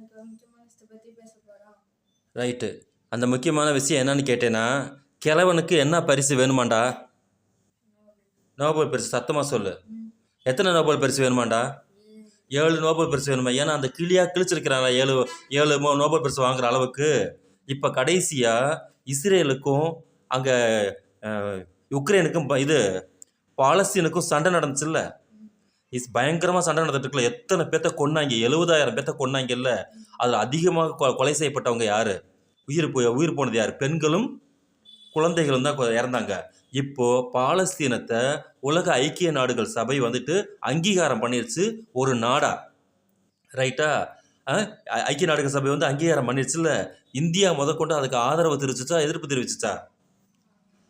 இப்போ முக்கியமான விஷயத்தை பற்றி பேச போகிறோம் ரைட்டு அந்த முக்கியமான விஷயம் என்னன்னு கேட்டேன்னா கிழவனுக்கு என்ன பரிசு வேணுமாண்டா? நோபல் பரிசு சத்தமாக சொல்லு. எத்தனை நோபல் பரிசு வேணுமாண்டா? ஏழு நோபல் பரிசு வேணுமா? ஏன்னா அந்த கிளியாக கிழிச்சிருக்கிறாங்க ஏழு ஏழு மோ நோபல் பரிசு வாங்குற அளவுக்கு. இப்போ கடைசியாக இஸ்ரேலுக்கும் அங்கே யுக்ரைனுக்கும் ப- இது பாலஸ்தீனுக்கும் சண்டை நடந்துச்சுல்ல? இஸ் பயங்கரமாக சண்டை நடந்துட்டு எத்தனை பேர்த்த கொன்னாங்க? எழுபதாயிரம் பேர்த்த கொன்னாங்கல்ல. அதில் அதிகமாக கொ- கொலை செய்யப்பட்டவங்க யார்? உயிர் போய் உயிர் போனது யார்? பெண்களும் குழந்தைகளும் தான் இறந்தாங்க. இப்போது பாலஸ்தீனத்தை உலக ஐக்கிய நாடுகள் சபை வந்துட்டு அங்கீகாரம் பண்ணிருச்சு ஒரு நாடா. ரைட்டா ஐக்கிய நாடுகள் சபை வந்து அங்கீகாரம் பண்ணிருச்சுல்ல. இந்தியா முதற்கொண்டு அதுக்கு ஆதரவு தெரிவிச்சுச்சா? எதிர்ப்பு தெரிவிச்சுச்சா?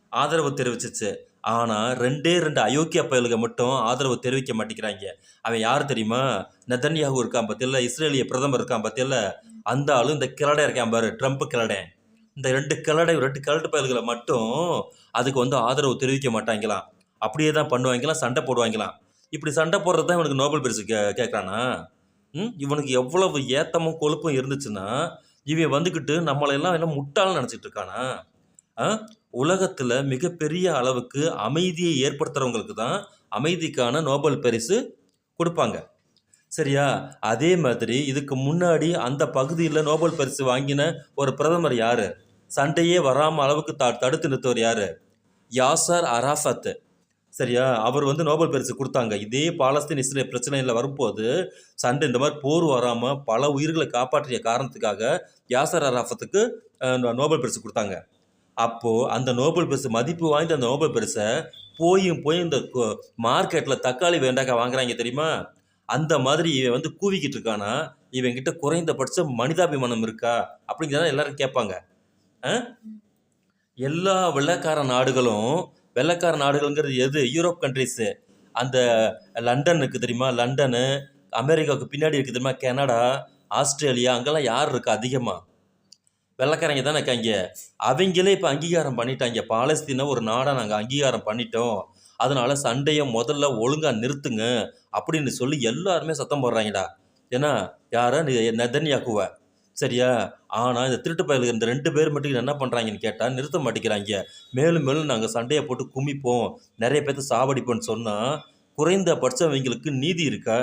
ஆதரவு தெரிவிச்சிச்சு. ஆனால் ரெண்டே ரெண்டு அயோக்கிய பயலுக மட்டும் ஆதரவு தெரிவிக்க மாட்டேங்கிறாங்க. அவன் யார் தெரியுமா? நெதன்யாகு இருக்கான் பத்தியில இஸ்ரேலிய பிரதமர் இருக்கான் பத்தியில அந்த ஆளு இந்த கிளடை இருக்கான் பாரு ட்ரம்ப் கிளடை. இந்த ரெண்டு கிளடை ரெண்டு கிழட்டு பயல்களை மட்டும் அதுக்கு வந்து ஆதரவு தெரிவிக்க மாட்டாங்களாம். அப்படியே தான் பண்ணுவாங்களாம் சண்டை போடுவாங்களாம். இப்படி சண்டை போடுறது தான் இவனுக்கு நோபல் பரிசு கே கேட்குறானா ம்? இவனுக்கு எவ்வளவு ஏத்தமும் கொழுப்பும் இருந்துச்சுன்னா இவன் வந்துக்கிட்டு நம்மளையெல்லாம் என்ன முட்டாளன்னு நினச்சிட்டு இருக்கானா? உலகத்தில் மிகப்பெரிய அளவுக்கு அமைதியை ஏற்படுத்துகிறவங்களுக்கு தான் அமைதிக்கான நோபல் பரிசு கொடுப்பாங்க. சரியா? அதே மாதிரி இதுக்கு முன்னாடி அந்த பகுதியில் நோபல் பரிசு வாங்கின ஒரு பிரதமர் யார்? சண்டையே வராமல் அளவுக்கு த தடுத்து நிறுத்தவர் யார்? Yasser Arafat. சரியா? அவர் வந்து நோபல் பரிசு கொடுத்தாங்க. இதே பாலஸ்தீன் இஸ்ரேல் பிரச்சனையில் வரும்போது சண்டை இந்த மாதிரி போர் வராமல் பல உயிர்களை காப்பாற்றிய காரணத்துக்காக யாசர் அராஃபத்துக்கு நோபல் பரிசு கொடுத்தாங்க. அப்போது அந்த நோபல் பரிசு மதிப்பு வாய்ந்த அந்த நோபல் பரிசை போயும் போய் இந்த மார்க்கெட்டில் தக்காளி வேண்டாக்கா வாங்குறாங்க தெரியுமா? அந்த மாதிரி இவன் வந்து கூவிக்கிட்டு இருக்கானா? இவன் கிட்ட குறைந்தபட்ச மனிதாபிமானம் இருக்கா? அப்படிங்கிறத எல்லாரும் கேட்பாங்க. ஆ? எல்லா வெள்ளைக்கார நாடுகளும் வெள்ளைக்கார நாடுகள்ங்கிறது எது? Europe countries. அந்த லண்டனுக்கு தெரியுமா? லண்டனு அமெரிக்காவுக்கு பின்னாடி இருக்குது தெரியுமா? கனடா ஆஸ்திரேலியா அங்கெல்லாம் யார் இருக்கா அதிகமாக வெள்ளக்காரங்க தானே இருக்காங்க. அவங்களே இப்போ அங்கீகாரம் பண்ணிட்டாங்க. பாலஸ்தீனை ஒரு நாடாக நாங்கள் அங்கீகாரம் பண்ணிட்டோம். அதனால் சண்டையை முதல்ல ஒழுங்காக நிறுத்துங்க அப்படின்னு சொல்லி எல்லாருமே சத்தம் போடுறாங்கடா. ஏன்னா யாரா? நெதன்யாக்குவ சரியா? ஆனால் இந்த திருட்டு பயலுக்கு இந்த ரெண்டு பேர் மட்டும் என்ன பண்ணுறாங்கன்னு கேட்டால் நிறுத்த மாட்டேங்கிறாங்க. மேலும் மேலும் நாங்கள் சண்டையை போட்டு குமிப்போம். நிறைய பேர்த்த சாவடிப்போம்னு சொன்னால் குறைந்தபட்சம் இவங்களுக்கு நீதி இருக்கா?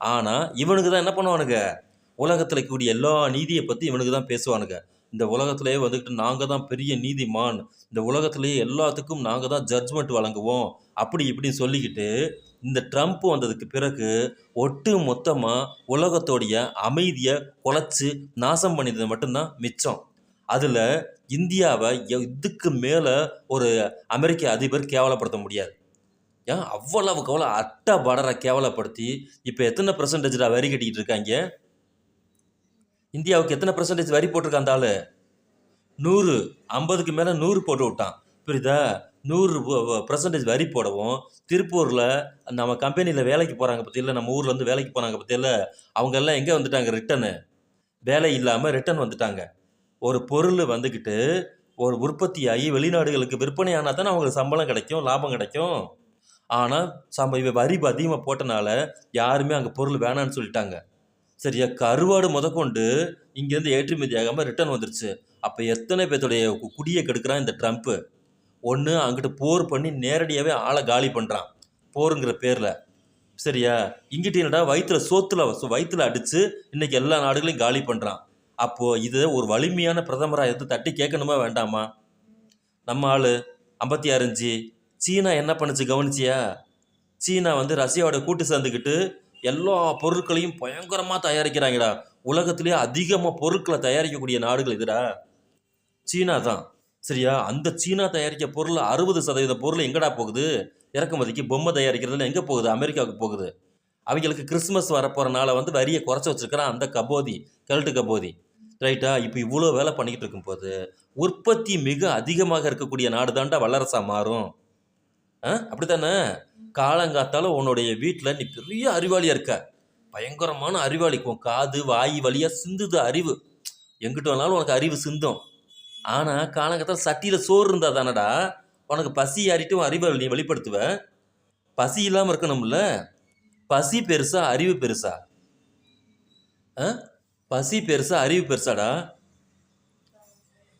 ஆனால் இவனுக்கு தான் என்ன பண்ணுவானுங்க? உலகத்தில் கூடிய எல்லா நீதியை பற்றி இவனுக்கு தான் பேசுவானுங்க. இந்த உலகத்திலேயே வந்துக்கிட்டு நாங்கள் தான் பெரிய நீதிமான். இந்த உலகத்திலேயே எல்லாத்துக்கும் நாங்கள் தான் ஜட்ஜ்மெண்ட் வழங்குவோம். அப்படி இப்படின்னு சொல்லிக்கிட்டு இந்த ட்ரம்ப் வந்ததுக்கு பிறகு ஒட்டு மொத்தமாக உலகத்தோடைய அமைதியை குலைச்சி நாசம் பண்ணியது மட்டும்தான் மிச்சம். அதில் இந்தியாவை எ- இதுக்கு மேலே ஒரு அமெரிக்க அதிபர் கேவலப்படுத்த முடியாது. ஏன்? அவ்வளவுக்கு அவ்வளோ அட்டை படரை கேவலப்படுத்தி இப்போ எத்தனை பர்சன்டேஜில் வரி கட்டிக்கிட்டு இருக்காங்க? இந்தியாவுக்கு எத்தனை பர்சன்டேஜ் வரி போட்டிருக்கான் அந்த நூறு. ஐம்பதுக்கு மேலே நூறு போட்டு விட்டான். புரியுதா? நூறு பர்சன்டேஜ் வரி போடவும் திருப்பூரில் நம்ம கம்பெனியில் வேலைக்கு போகிறாங்க பற்றியில் நம்ம ஊர்லேருந்து வேலைக்கு போகிறாங்க பற்றியில் அவங்க எல்லாம் எங்கே வந்துட்டாங்க? ரிட்டனு வேலை இல்லாமல் ரிட்டன் வந்துட்டாங்க. ஒரு பொருள் வந்துக்கிட்டு ஒரு உற்பத்தியாகி வெளிநாடுகளுக்கு விற்பனை ஆனால் தானே அவங்களுக்கு சம்பளம் கிடைக்கும் லாபம் கிடைக்கும். ஆனால் சம்ப இவ வரி அதிகமாக போட்டனால யாருமே அங்கே பொருள் வேணான்னு சொல்லிட்டாங்க. சரியா கருவாடு முதற்கொண்டு இங்கேருந்து ஏற்றுமதி ஆகாமல் ரிட்டர்ன் வந்துருச்சு. அப்போ எத்தனை பேர்த்துடைய கு- குடியை கெடுக்கிறான் இந்த ட்ரம்ப்பு ஒன்று அங்கிட்டு போர் பண்ணி நேரடியாகவே ஆளை காலி பண்ணுறான் போருங்கிற பேரில். சரியா? இங்கிட்ட என்னடா வயிற்றுல சோத்துல வயிற்றுல அடித்து இன்னைக்கு எல்லா நாடுகளையும் காலி பண்ணுறான் அப்போது இது ஒரு வலிமையான பிரதமராக எடுத்து தட்டி கேட்கணுமா வேண்டாமா? நம்ம ஆள் ஐம்பத்தி ஆறஞ்சு சீனா என்ன பண்ணுச்சு கவனிச்சியா? சீனா வந்து ரஷ்யாவோட கூட்டு சேர்ந்துக்கிட்டு எல்லா பொருட்களையும் பயங்கரமாக தயாரிக்கிறாங்கடா. உலகத்திலே அதிகமாக பொருட்களை தயாரிக்கக்கூடிய நாடுகள் இதுடா. சீனா தான். சரியா? அந்த சீனா தயாரிக்க பொருள் அறுபது சதவீத பொருள் எங்கடா போகுது? இறக்குமதிக்கு பொம்மை தயாரிக்கிறதுல எங்கே போகுது? அமெரிக்காவுக்கு போகுது. அவங்களுக்கு கிறிஸ்மஸ் வரப்போகிறனால வந்து வரியை குறைச்சி வச்சிருக்கிறான் அந்த கபோதி கல்ட்டு கபோதி. ரைட்டா? இப்போ இவ்வளோ வேலை பண்ணிக்கிட்டு இருக்கும்போது உற்பத்தி மிக அதிகமாக இருக்கக்கூடிய நாடு தாண்டா வல்லரசாக மாறும். ஆ? அப்படித்தானே? காலங்காத்தால உன்னுடைய வீட்டில் நீ பெரிய அறிவாளியாக இருக்க. பயங்கரமான அறிவாளி காது வாய் வழியாக சிந்துது அறிவு. எங்கிட்ட வேணாலும் உனக்கு அறிவு சிந்தும். ஆனால் காலங்காத்தால் சட்டியில் சோறு இருந்தால் தானடா? உனக்கு பசி ஆறிட்டு அறிவாளி அறிவை நீ வெளிப்படுத்துவ. பசி இல்லாமல் இருக்கணும்ல? பசி பெருசா அறிவு பெருசா? ஆ? பசி பெருசா அறிவு பெருசாடா?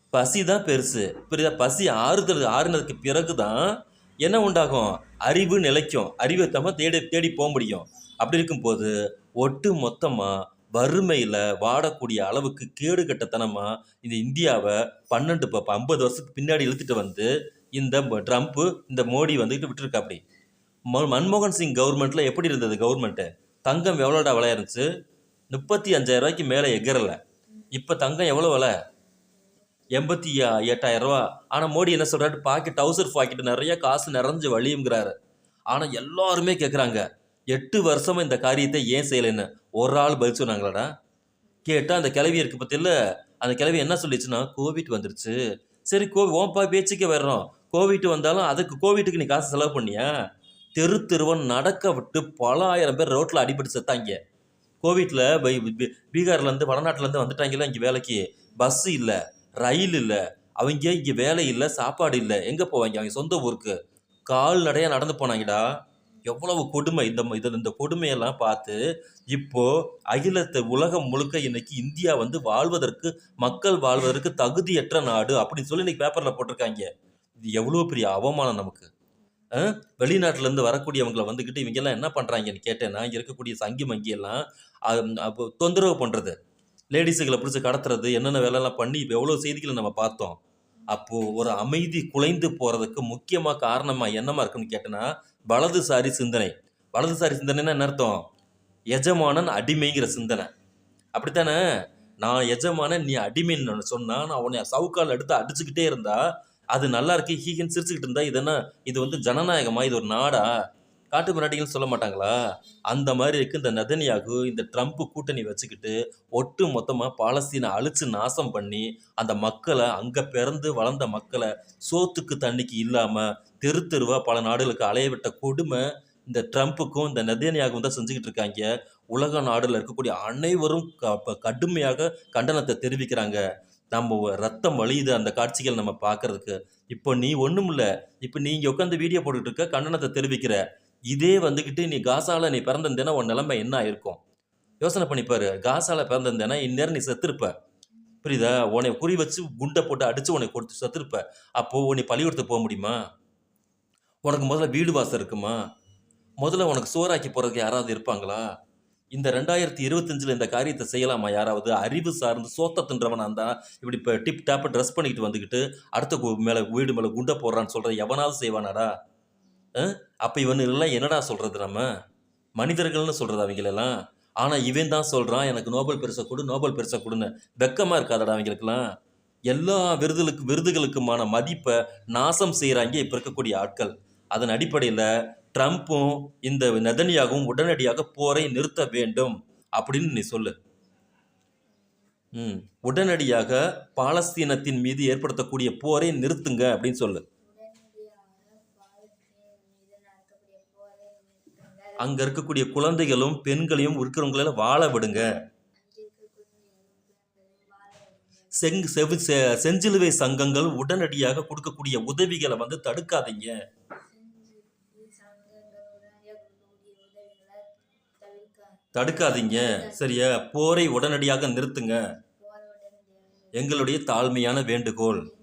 பசி தான் பெருசு. புரியுதா? பசி ஆறுதல் ஆறுனதுக்கு பிறகு தான் என்ன உண்டாகும்? அறிவு நிலைக்கும் அறிவை தம்ம தேடி தேடி போக முடியும். அப்படி இருக்கும்போது ஒட்டு மொத்தமாக வறுமையில் வாடக்கூடிய அளவுக்கு கேடு கட்டத்தனமாக இந்த இந்தியாவை பன்னெண்டு இப்போ ஐம்பது வருஷத்துக்கு பின்னாடி இழுத்துட்டு வந்து இந்த ட்ரம்ப்பு இந்த மோடி வந்துக்கிட்டு விட்டுருக்கா அப்படி ம மன்மோகன் சிங் கவர்மெண்ட்டில் எப்படி இருந்தது கவர்மெண்ட்டு தங்கம் எவ்வளோடா விலை இருந்துச்சு? முப்பத்தி அஞ்சாயிரம் ரூபாய்க்கு மேலே எகரலை இப்போ தங்கம் எவ்வளோ விலை? எண்பத்தி ஆ- எட்டாயிரம் ரூபா. ஆனால் மோடி என்ன சொல்கிறாரு பாக்கெட் டவுசர் பாக்கெட் நிறைய காசு நிறைஞ்சு வழியுங்கிறாரு. ஆனால் எல்லாருமே கேட்குறாங்க எட்டு வருஷமாக இந்த காரியத்தை ஏன் செய்யலைன்னு. ஒரு ஆள் பதில் சொன்னாங்களாடா? கேட்டால் அந்த கிளவி இருக்கு பற்றியில் அந்த கிளவி என்ன சொல்லிச்சுன்னா கோவிட் வந்துருச்சு. சரி கோ ஓம்பா பேச்சுக்கே வர்றோம். கோவிட் வந்தாலும் அதுக்கு கோவிட்டுக்கு நீ காசு செலவு பண்ணியா? தெரு தெருவன் நடக்க விட்டு பல ஆயிரம் பேர் ரோட்டில் அடிபட்டு செத்தாங்க. கோவிட்டில் பை பீகார்லேருந்து வடநாட்டிலேருந்து வந்துட்டாங்களா இங்கே வேலைக்கு? பஸ்ஸு இல்லை. ரயில் இல்லை. அவங்க இங்கே வேலை இல்லை சாப்பாடு இல்லை. எங்கே போவாங்க? அவங்க சொந்த ஊருக்கு. கால்நடையாக நடந்து போனாங்கடா. எவ்வளவு கொடுமை. இந்த இதில் இந்த கொடுமையெல்லாம் பார்த்து இப்போ அகிலத்தை உலகம் முழுக்க இன்னைக்கு இந்தியா வந்து வாழ்வதற்கு மக்கள் வாழ்வதற்கு தகுதியற்ற நாடு அப்படின்னு சொல்லி இன்னைக்கு பேப்பரில் போட்டிருக்காங்க. இது எவ்வளோ பெரிய அவமானம் நமக்கு. வெளிநாட்டிலேருந்து வரக்கூடியவங்களை வந்துக்கிட்டு இவங்கெல்லாம் என்ன பண்ணுறாங்கன்னு கேட்டேன்னா இங்கே இருக்கக்கூடிய சங்கி மங்கியெல்லாம் தொந்தரவு பண்ணுறது லேடிஸுகளை பிடிச்சி கடத்துறது என்னென்ன வேலையெல்லாம் பண்ணி இப்போ எவ்வளோ செய்திகளை நம்ம பார்த்தோம். அப்போது ஒரு அமைதி குலைந்து போகிறதுக்கு முக்கியமாக காரணமாக என்னமா இருக்குன்னு கேட்டேன்னா வலதுசாரி சிந்தனை. வலதுசாரி சிந்தனைன்னா என்ன அர்த்தம்? எஜமானன் அடிமைங்கிற சிந்தனை. அப்படித்தானே? நான் எஜமானன் நீ அடிமைன்னு சொன்னால் நான் உன்னை சவுக்கால் எடுத்து அடிச்சுக்கிட்டே இருந்தா அது நல்லா இருக்கு ஹீகன் சிரிச்சுக்கிட்டு இருந்தா இது என்ன இது வந்து ஜனநாயகமா? இது ஒரு நாடா? காட்டு மிராட்டிகள் சொல்ல மாட்டாங்களா? அந்த மாதிரி இருக்கு. இந்த நதனியாகு இந்த ட்ரம்ப் கூட்டணி வச்சுக்கிட்டு ஒட்டு மொத்தமாக பாலஸ்தீனை அழிச்சு நாசம் பண்ணி அந்த மக்களை அங்கே பிறந்து வளர்ந்த மக்களை சோத்துக்கு தண்ணிக்கு இல்லாமல் தெரு தெருவாக பல நாடுகளுக்கு அலைய விட்ட கொடுமை இந்த ட்ரம்ப்புக்கும் இந்த நெதனியாகவும் தான் செஞ்சுக்கிட்டு இருக்காங்க. உலக நாடுல இருக்கக்கூடிய அனைவரும் க- கடுமையாக கண்டனத்தை தெரிவிக்கிறாங்க. நம்ம ரத்தம் வழியுது அந்த காட்சிகள் நம்ம பார்க்கறதுக்கு. இப்போ நீ ஒன்றும் இல்லை இப்போ நீ உட்காந்து வீடியோ போட்டுட்டு இருக்க கண்டனத்தை தெரிவிக்கிற. இதே வந்துக்கிட்டு நீ காசாவில் நீ பிறந்திருந்தேன்னா உன் நிலைமை என்ன இருக்கும் யோசனை பண்ணிப்பாரு காசாவில் பிறந்திருந்தேன்னா இந்நேரம் நீ செத்துருப்ப. புரியுதா? உன்னை குறி வச்சு குண்டை போட்டு அடித்து உன்னை கொடுத்து செத்துருப்ப. அப்போது உன்னை பள்ளிக்கூடத்துக்கு போக முடியுமா? உனக்கு முதல்ல வீடு வாசம் இருக்குமா? முதல்ல உனக்கு சோறாக்கி போகிறதுக்கு யாராவது இருப்பாங்களா? இந்த ரெண்டாயிரத்தி இருபத்தஞ்சில் இந்த காரியத்தை செய்யலாமா? யாராவது அறிவு சார்ந்து சோத்த தின்றவனாக இருந்தால் இப்படி இப்போ டிப் டாப்பை ட்ரெஸ் பண்ணிக்கிட்டு வந்துக்கிட்டு அடுத்த மேலே வீடு மேலே குண்டை போடுறான்னு சொல்கிற எவனாவது செய்வானாடா? அப்போ இவனுங்கெல்லாம் என்னடா சொல்கிறது நம்ம? மனிதர்கள்னு சொல்கிறது அவங்களெல்லாம். ஆனால் இவன் தான் சொல்கிறான் எனக்கு நோபல் பெருசை கொடு நோபல் பெருசை கொடுன்னு. வெக்கமாக இருக்காதடா அவங்களுக்கெல்லாம். எல்லா விருதுகளுக்கு விருதுகளுக்குமான மதிப்பை நாசம் செய்கிறாங்க இப்போ இருக்கக்கூடிய ஆட்கள். அதன் அடிப்படையில் ட்ரம்ப்பும் இந்த நெதனியாகவும் உடனடியாக போரை நிறுத்த வேண்டும் அப்படின்னு நீ சொல்லு. ம். உடனடியாக பாலஸ்தீனத்தின் மீது ஏற்படுத்தக்கூடிய போரை நிறுத்துங்க அப்படின்னு சொல்லு. அங்கே இருக்கக்கூடிய குழந்தைகளும் பெண்களையும் இருக்கிறவங்கள வாழ விடுங்க. செங் செவி செ- செஞ்சிலுவை சங்கங்கள் உடனடியாக கொடுக்கக்கூடிய உதவிகளை வந்து தடுக்காதீங்க. தடுக்காதீங்க. சரியா? போரை உடனடியாக நிறுத்துங்க. எங்களுடைய தாழ்மையான வேண்டுகோள்.